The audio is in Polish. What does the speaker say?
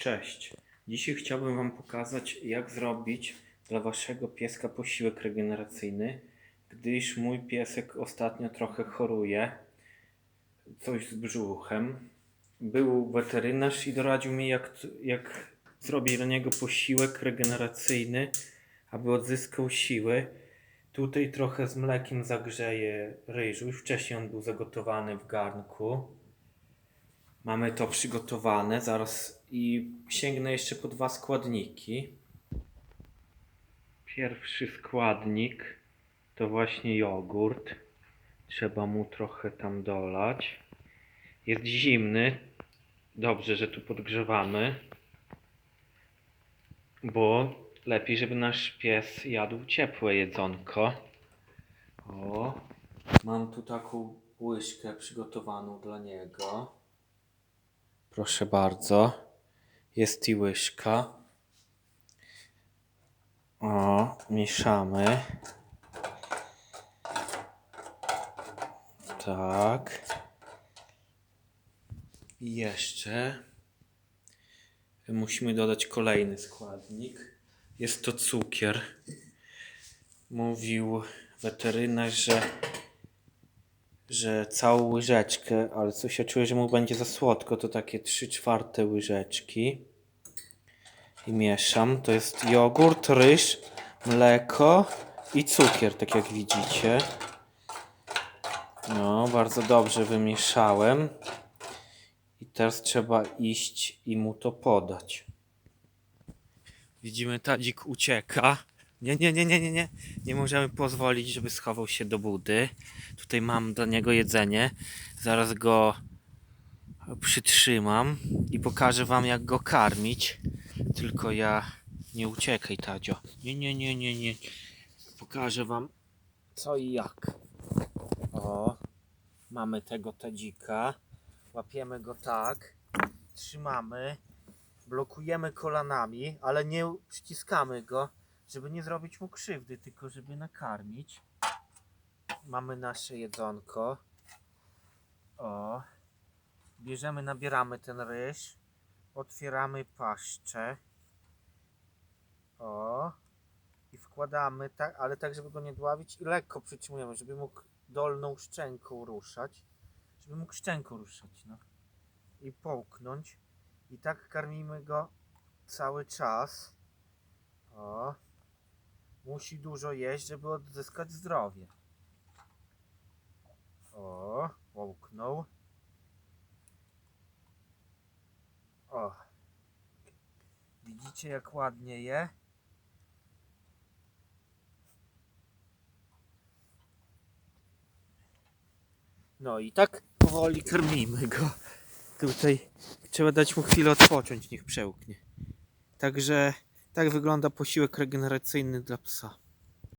Cześć. Dzisiaj chciałbym Wam pokazać, jak zrobić dla Waszego pieska posiłek regeneracyjny, gdyż mój piesek ostatnio trochę choruje, coś z brzuchem. Był weterynarz i doradził mi, jak, jak zrobić dla niego posiłek regeneracyjny, aby odzyskał siły. Tutaj trochę z mlekiem zagrzeję ryżu. Wcześniej on był zagotowany w garnku. Mamy to przygotowane zaraz i sięgnę jeszcze po dwa składniki. Pierwszy składnik to właśnie jogurt. Trzeba mu trochę tam dolać. Jest zimny. Dobrze, że tu podgrzewamy. Bo lepiej, żeby nasz pies jadł ciepłe jedzonko. O, mam tu taką łyżkę przygotowaną dla niego. Proszę bardzo. Jest i łyżka. O, mieszamy. Tak. I jeszcze musimy dodać kolejny składnik. Jest to cukier. Mówił weterynarz, że że całą łyżeczkę, ale coś ja czuję, że mu będzie za słodko, to takie 3 czwarte łyżeczki. I mieszam. To jest jogurt, ryż, mleko i cukier, tak jak widzicie. No, bardzo dobrze wymieszałem. I teraz trzeba iść i mu to podać. Widzimy, tadzik ucieka. Nie, nie, nie, nie, nie, nie. Nie możemy pozwolić, żeby schował się do budy. Tutaj mam dla niego jedzenie. Zaraz go przytrzymam i pokażę wam jak go karmić. Tylko ja nie uciekaj, Tadzio. Nie, nie, nie, nie, nie. Pokażę wam co i jak. O, mamy tego tadzika. Łapiemy go tak. Trzymamy. Blokujemy kolanami, ale nie przyciskamy go, żeby nie zrobić mu krzywdy, tylko żeby nakarmić. Mamy nasze jedzonko. O. Bierzemy, nabieramy ten ryż. Otwieramy paszczę. O. I wkładamy, tak, ale tak, żeby go nie dławić i lekko przytrzymujemy, żeby mógł dolną szczęką ruszać. Żeby mógł szczęką ruszać, no. I połknąć. I tak karmimy go cały czas. O. Musi dużo jeść, żeby odzyskać zdrowie. O, połknął. O. Widzicie jak ładnie je? No i tak powoli karmimy go. Tutaj trzeba dać mu chwilę odpocząć, niech przełknie. Także tak wygląda posiłek regeneracyjny dla psa.